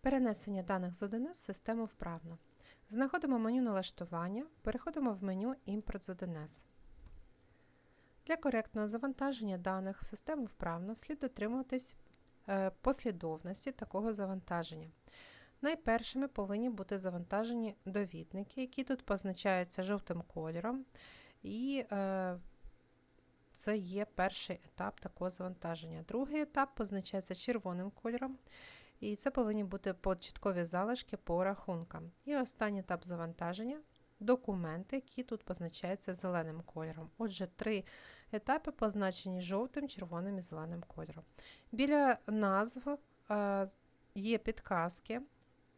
Перенесення даних з 1С в систему вправно. Знаходимо меню налаштування, переходимо в меню Імпорт з 1С. Для коректного завантаження даних в систему вправно слід дотримуватись е, послідовності такого завантаження. Найпершими повинні бути завантажені довідники, які тут позначаються жовтим кольором, і е, це є перший етап такого завантаження. Другий етап позначається червоним кольором, і це повинні бути початкові залишки по рахункам. І останній етап завантаження документи, які тут позначаються зеленим кольором. Отже, три етапи позначені жовтим, червоним і зеленим кольором. Біля назв е, є підказки,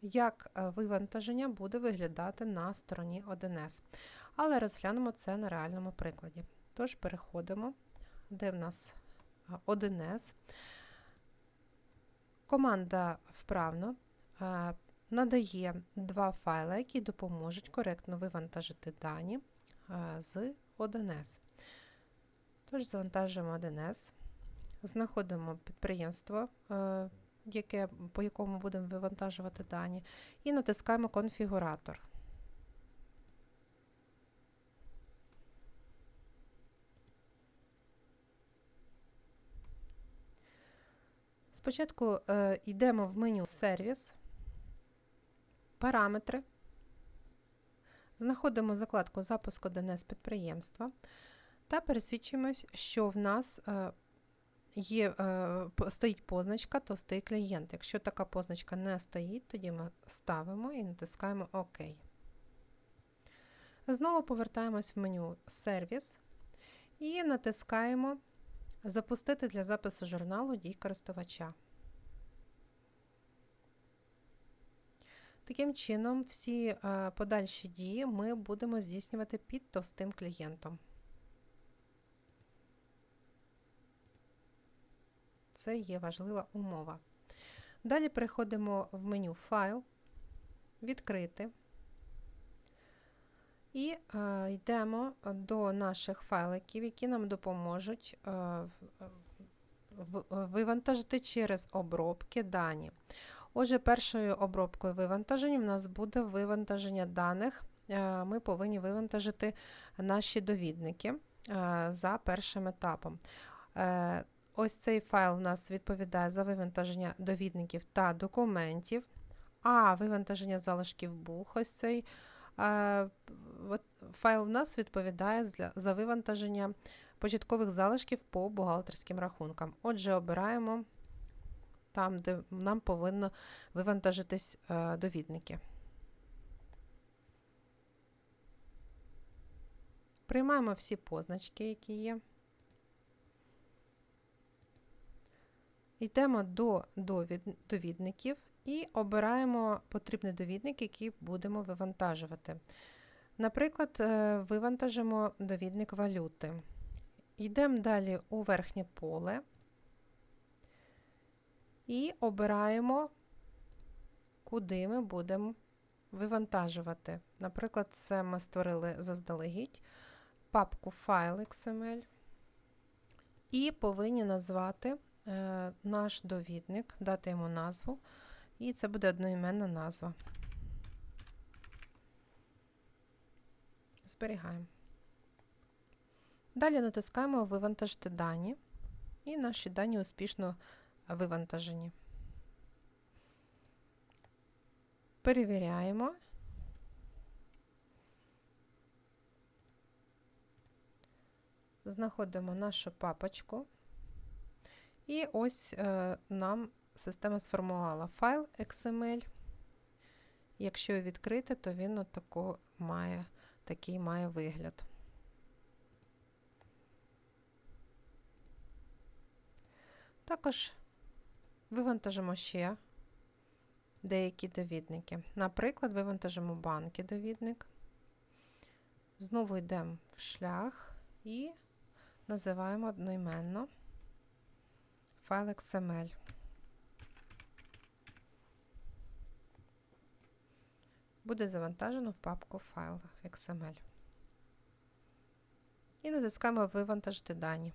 як е, вивантаження буде виглядати на стороні 1С. Але розглянемо це на реальному прикладі. Тож переходимо, де в нас 1С. Команда вправно е, надає два файли, які допоможуть коректно вивантажити дані е, з 1С. Тож завантажуємо 1С, знаходимо підприємство, е, яке, по якому будемо вивантажувати дані, і натискаємо конфігуратор. Спочатку е, йдемо в меню Сервіс, параметри, знаходимо закладку запуску DNS підприємства та пересвідчуємось, що в нас е, є, е, стоїть позначка товстий клієнт. Якщо така позначка не стоїть, тоді ми ставимо і натискаємо ОК. Знову повертаємось в меню Сервіс і натискаємо Запустити для запису журналу дій користувача. Таким чином, всі е, подальші дії ми будемо здійснювати під товстим клієнтом. Це є важлива умова. Далі переходимо в меню Файл, Відкрити. І е, йдемо до наших файликів, які нам допоможуть е, в, вивантажити через обробки дані. Отже, першою обробкою вивантаження в нас буде вивантаження даних. Е, ми повинні вивантажити наші довідники е, за першим етапом. Е, ось цей файл у нас відповідає за вивантаження довідників та документів, а вивантаження залишків бух ось цей файл в нас відповідає за вивантаження початкових залишків по бухгалтерським рахункам. Отже, обираємо там, де нам повинно вивантажитись е, довідники. Приймаємо всі позначки, які є. Йдемо до довідників і обираємо потрібний довідник, який будемо вивантажувати. Наприклад, е, вивантажимо довідник валюти. Йдемо далі у верхнє поле і обираємо, куди ми будемо вивантажувати. Наприклад, це ми створили заздалегідь папку файл XML і повинні назвати е, наш довідник, дати йому назву. І це буде одноіменна назва. Зберігаємо. Далі натискаємо Вивантажити дані, і наші дані успішно вивантажені. Перевіряємо. Знаходимо нашу папочку. І ось е, нам система сформувала файл XML. Якщо відкрити, то він отако має, такий має вигляд. Також вивантажимо ще деякі довідники. Наприклад, вивантажимо банки довідник. Знову йдемо в шлях і називаємо одноіменно файл XML. Буде завантажено в папку файл XML. І натискаємо Вивантажити дані.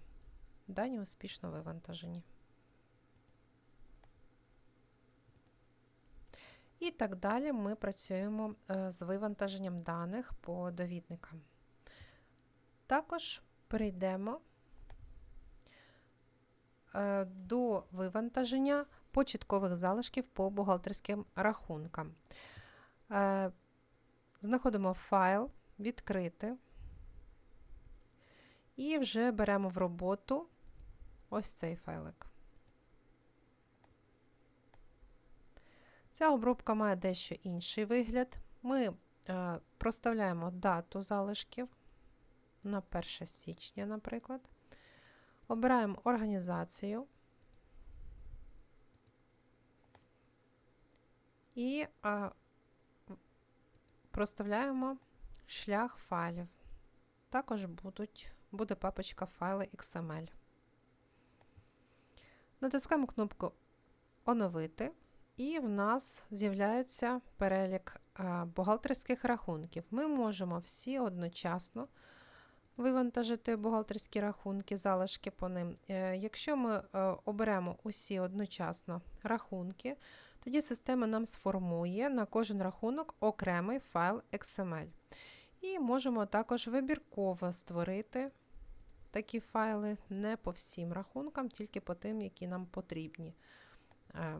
Дані успішно вивантажені. І так далі ми працюємо е, з вивантаженням даних по довідникам. Також перейдемо е, до вивантаження початкових залишків по бухгалтерським рахункам. Е, знаходимо файл, відкрити. І вже беремо в роботу ось цей файлик. Ця обробка має дещо інший вигляд. Ми е, проставляємо дату залишків на 1 січня, наприклад. Обираємо організацію і е, проставляємо шлях файлів. Також будуть, буде папочка файли XML. Натискаємо кнопку Оновити, і в нас з'являється перелік бухгалтерських рахунків. Ми можемо всі одночасно вивантажити бухгалтерські рахунки, залишки по ним. Е, якщо ми е, оберемо усі одночасно рахунки, тоді система нам сформує на кожен рахунок окремий файл XML. І можемо також вибірково створити такі файли не по всім рахункам, тільки по тим, які нам потрібні. Е,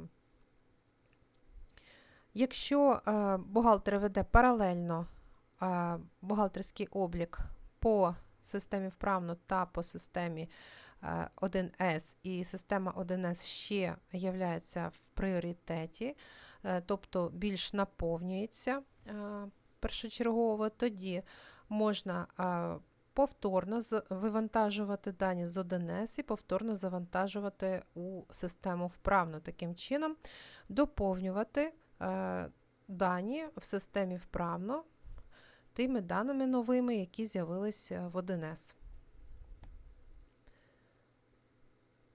якщо е, бухгалтер веде паралельно е, бухгалтерський облік по системі вправно та по системі 1С, і система 1С ще є в пріоритеті, тобто більш наповнюється першочергово, тоді можна повторно вивантажувати дані з 1С і повторно завантажувати у систему вправно. Таким чином, доповнювати е, дані в системі вправно тими даними новими, які з'явилися в 1С.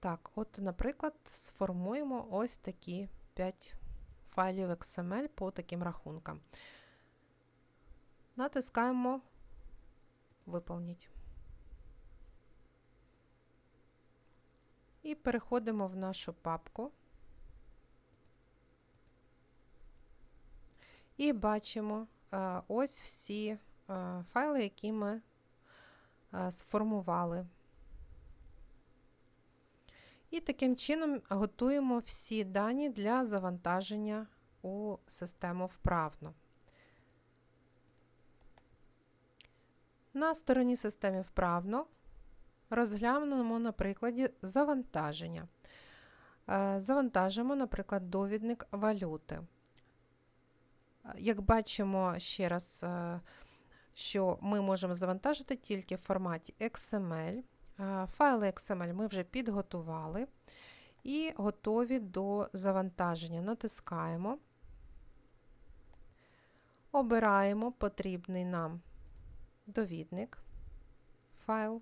Так, от, наприклад, сформуємо ось такі 5 файлів XML по таким рахункам. Натискаємо Виповніть. І переходимо в нашу папку. І бачимо е, ось всі е, файли, які ми е, сформували. І таким чином готуємо всі дані для завантаження у систему вправно. На стороні системи вправно розглянемо на прикладі завантаження. Е, завантажимо, наприклад, довідник валюти. Як бачимо ще раз, е, що ми можемо завантажити тільки в форматі XML. Файли XML ми вже підготували і готові до завантаження. Натискаємо, обираємо потрібний нам довідник, файл.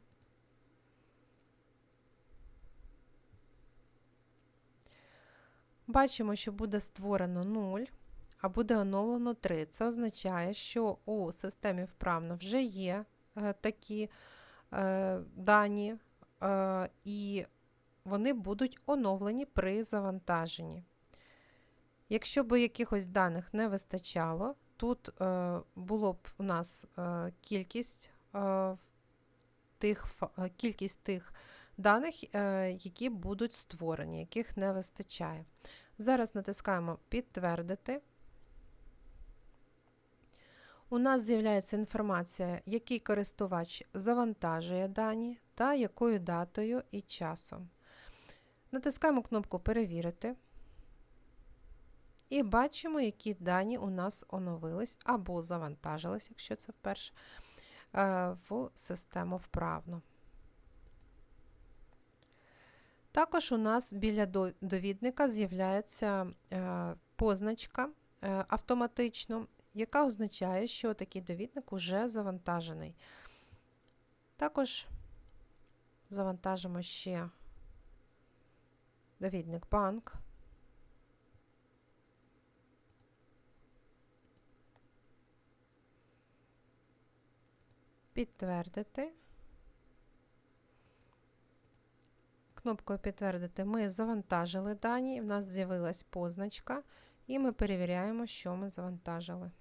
Бачимо, що буде створено 0, а буде оновлено 3. Це означає, що у системі вправно вже є е, такі е, дані, е, і вони будуть оновлені при завантаженні. Якщо б якихось даних не вистачало, Тут е, було б у нас е, кількість е, тих кількість тих даних, які будуть створені, яких не вистачає. Зараз натискаємо Підтвердити. У нас з'являється інформація, який користувач завантажує дані та якою датою і часом. Натискаємо кнопку Перевірити. І бачимо, які дані у нас оновились або завантажились, якщо це вперше, е, в систему вправно. Також у нас біля довідника з'являється е, позначка е, автоматично, яка означає, що такий довідник вже завантажений. Також завантажимо ще довідник банк. Підтвердити. Кнопкою Підтвердити ми завантажили дані, в нас з'явилась позначка, І ми перевіряємо, що ми завантажили.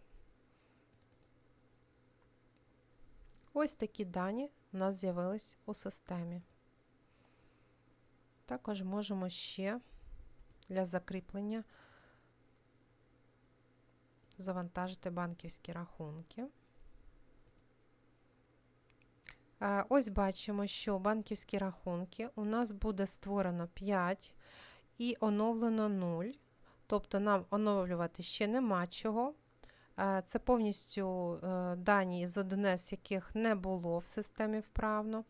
Ось такі дані у нас з'явились у системі. Також можемо ще для закріплення завантажити банківські рахунки. Е, Ось бачимо, що банківські рахунки у нас буде створено 5 і оновлено 0. Тобто нам оновлювати ще нема чого. Е, Це повністю е, дані з 1С, яких не було в системі вправно.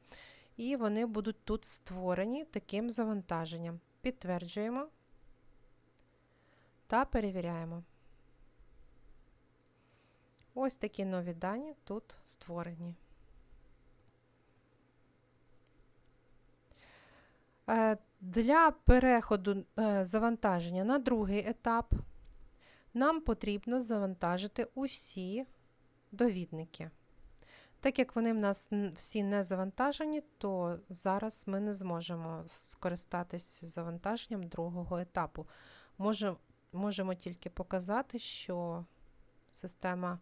І вони будуть тут створені таким завантаженням. Підтверджуємо та перевіряємо. Ось такі нові дані тут створені. Е, Для переходу завантаження на другий етап нам потрібно завантажити усі довідники. Так як вони в нас всі не завантажені, то зараз ми не зможемо скористатись завантаженням другого етапу. Може, можемо тільки показати, що система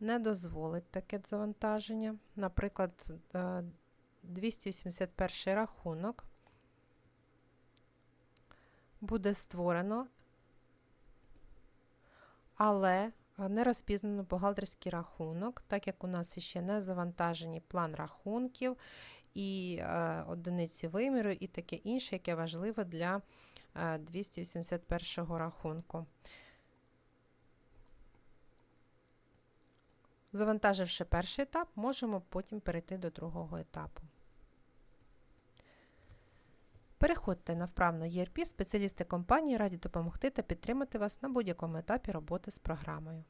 не дозволить таке завантаження. Наприклад, е, 281 рахунок буде створено, але е, не розпізнано бухгалтерський рахунок, так як у нас ще не завантажені план рахунків і е, одиниці виміру, і таке інше, яке важливо для е, 281 рахунку. Завантаживши перший етап, можемо потім перейти до другого етапу. Переходьте на вправно ERP, спеціалісти компанії раді допомогти та підтримати вас на будь-якому етапі роботи з програмою.